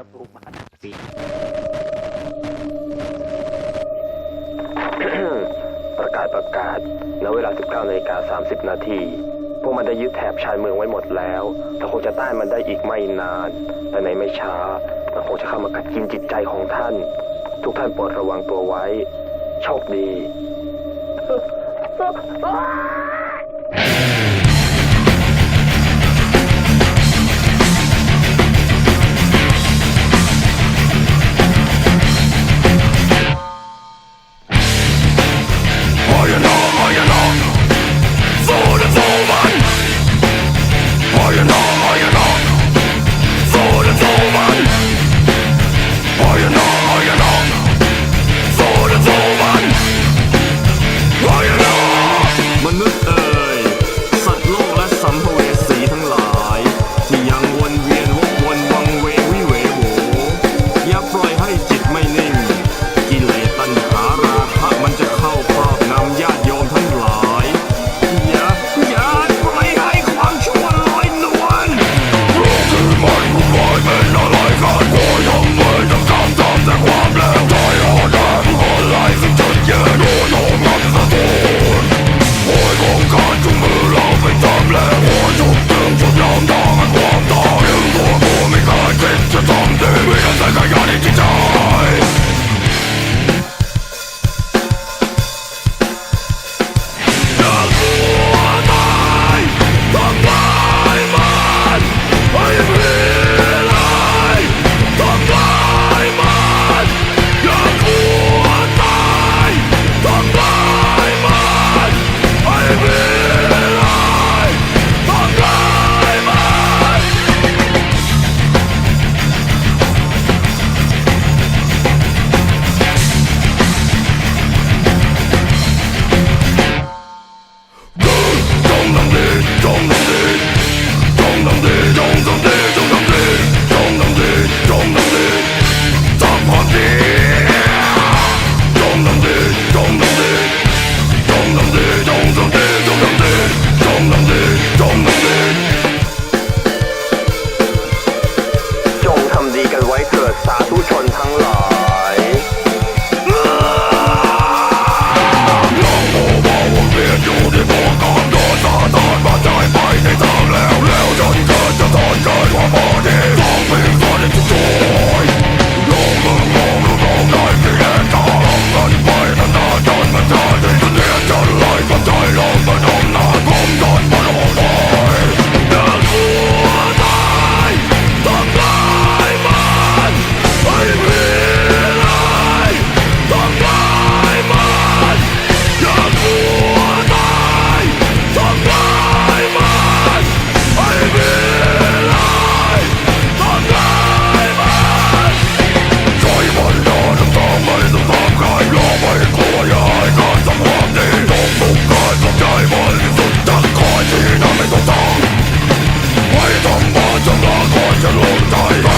จะปลูกบ้านสิประกาศประกาศณเวลา 19นาฬิกา30 นาที พวกมันได้ยึดแถบชายเมืองไว้หมดแล้วแต่คงจะต้านมันได้อีกไม่นาน แต่ในไม่ช้ามันคงจะเข้ามากัดกินจิตใจของท่าน ทุกท่านโปรดระวังตัวไว้ โชคดี all die.